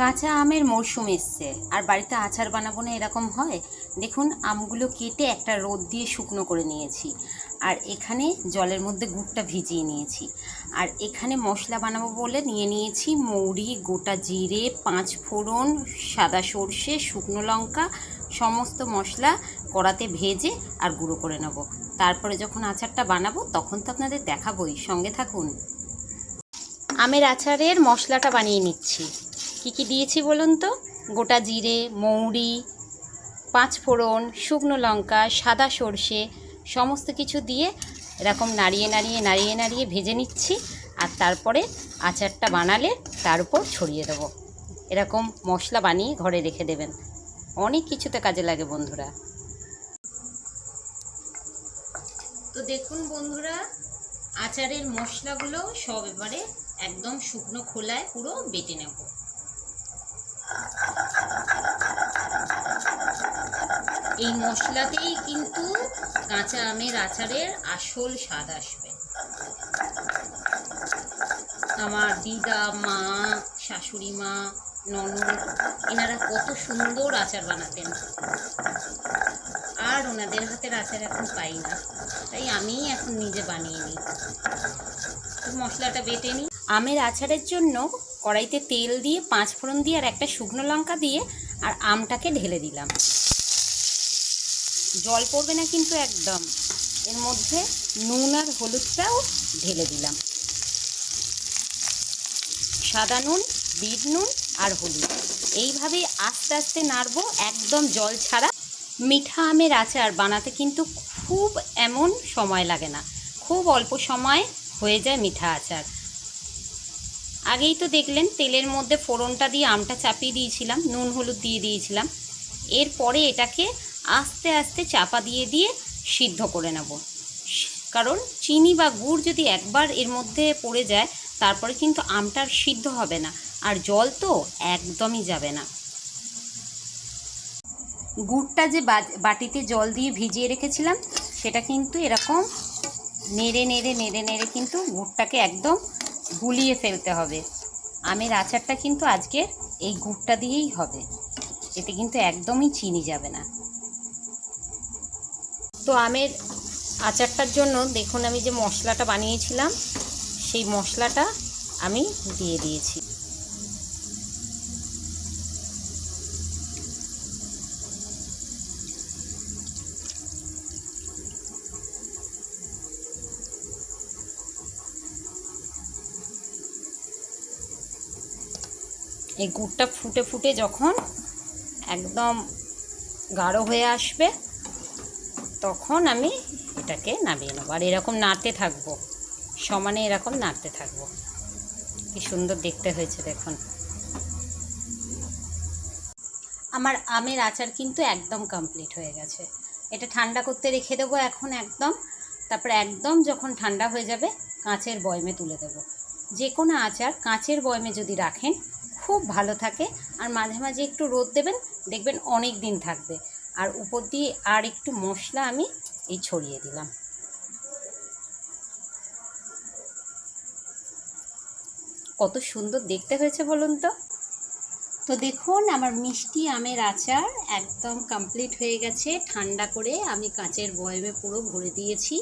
কাঁচা আমের মরশুম এসছে। আর বাড়িতে আচার বানাবো না এরকম হয়? দেখুন, আমগুলো কেটে একটা রোদ দিয়ে শুকনো করে নিয়েছি। আর এখানে জলের মধ্যে গুড়টা ভিজিয়ে নিয়েছি। আর এখানে মশলা বানাবো বলে নিয়ে নিয়েছি মৌরি, গোটা জিরে, পাঁচ ফোড়ন, সাদা সর্ষে, শুকনো লঙ্কা, সমস্ত মশলা কড়াতে ভেজে আর গুঁড়ো করে নেব। তারপরে যখন আচারটা বানাবো, তখন তো আপনাদের দেখাবোই। সঙ্গে থাকুন। আমের আচারের মশলাটা বানিয়ে নিচ্ছি। কি কি দিয়েছি বলুন তো? গোটা জিরে, মৌরি, পাঁচ ফোড়ন, শুকনো লঙ্কা, সাদা সর্ষে, সমস্ত কিছু দিয়ে এরকম নাড়িয়ে নাড়িয়ে নাড়িয়ে নাড়িয়ে ভেজে নিচ্ছি আর তারপরে আচারটা বানালে তার উপর ছড়িয়ে দেবো। এরকম মশলা বানিয়ে ঘরে রেখে দেবেন। অনেক কিছুতে কাজে লাগে বন্ধুরা। তো দেখুন বন্ধুরা, আচারের মশলাগুলো সব এবারে একদম শুকনো খোলায় পুরো বেটে নেব। এই মশলাতেই কিন্তু কাঁচা আমের আচারের আসল স্বাদ আসবে। আমার দিদা, মা, শাশুড়ি মা, ননদ, এনারা কত সুন্দর আচার বানাতেন। আর ওনাদের হাতের আচার এখন পাই না, তাই আমিই এখন নিজে বানিয়ে নিই। মশলাটা বেটে নিই। আমের আচারের জন্য কড়াইতে তেল দিয়ে, পাঁচ ফোড়ন দিয়ে আর একটা শুকনো লঙ্কা দিয়ে আর আমটাকে ঢেলে দিলাম। জল পড়বে না কিন্তু একদম। এর মধ্যে নুন আর হলুদটাও ঢেলে দিলাম। সাদা নুন, বিট নুন আর হলুদ। এইভাবেই আস্তে আস্তে নাড়বো, একদম জল ছাড়া। মিঠা আমের আচার বানাতে কিন্তু খুব এমন সময় লাগে না। খুব অল্প সময় হয়ে যায় মিঠা আচার। আগেই তো দেখলেন তেলের মধ্যে ফোড়নটা দিয়ে আমটা চাপিয়ে দিয়েছিলাম, নুন, হলুদ দিয়ে দিয়েছিলাম। এরপরে এটাকে আস্তে আস্তে চাপা দিয়ে দিয়ে সিদ্ধ করে নেব। কারণ চিনি বা গুড় যদি একবার এর মধ্যে পড়ে যায়, তারপরে কিন্তু আমটার সিদ্ধ হবে না। আর জল তো একদমই যাবে না। গুড়টা যে বাটিতে জল দিয়ে ভিজিয়ে রেখেছিলাম, সেটা কিন্তু এরকম নেড়ে নেড়ে নেড়ে নেড়ে কিন্তু গুড়টাকে একদম গুলিয়ে ফেলতে হবে। আমের আচারটা কিন্তু আজকে এই গুড়টা দিয়েই হবে। এতে কিন্তু একদমই চিনি যাবে না। তো আমের আচারটার জন্য দেখুন আমি যে মশলাটা বানিয়েছিলাম, সেই মশলাটা আমি দিয়ে দিয়েছি। এই গুড়টা ফুটে ফুটে যখন একদম গাঢ় হয়ে আসবে, তখন আমি এটাকে নামিয়ে নেব। আর এরকম নাড়তে থাকব, সমানে এরকম নাড়তে থাকব। কি সুন্দর দেখতে হয়েছে, দেখুন। আমার আমের আচার কিন্তু একদম কমপ্লিট হয়ে গেছে। এটা ঠান্ডা করতে রেখে দেবো এখন একদম। তারপরে একদম যখন ঠান্ডা হয়ে যাবে, কাঁচের বয়মে তুলে দেব। যে কোনো আচার কাঁচের বয়মে যদি রাখেন খুব ভালো থাকে। আর মাঝে মাঝে একটু রোদ দেবেন, দেখবেন অনেক দিন থাকবে। আর উপর দিয়ে আর একটু মশলা আমি এই ছড়িয়ে দিলাম। কত সুন্দর দেখতে হয়েছে বলুন তো। তো দেখুন, আমার মিষ্টি আমের আচার একদম কমপ্লিট হয়ে গেছে। ঠান্ডা করে আমি কাঁচের বয়মে পুরো ভরে দিয়েছি।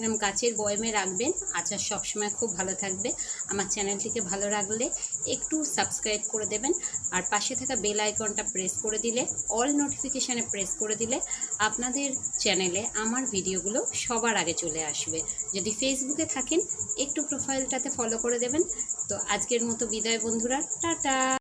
এরকম কাচের বয়মে রাখবেন। আচার সবসময় খুব ভালো থাকবে। আমার চ্যানেলটিকে ভালো রাখলে একটু সাবস্ক্রাইব করে দেবেন। আর পাশে থাকা বেল আইকনটা প্রেস করে দিলে, অল নোটিফিকেশানে প্রেস করে দিলে আপনাদের চ্যানেলে আমার ভিডিওগুলো সবার আগে চলে আসবে। যদি ফেসবুকে থাকেন, একটু প্রোফাইলটাতে ফলো করে দেবেন। তো আজকের মতো বিদায় বন্ধুরা, টাটা!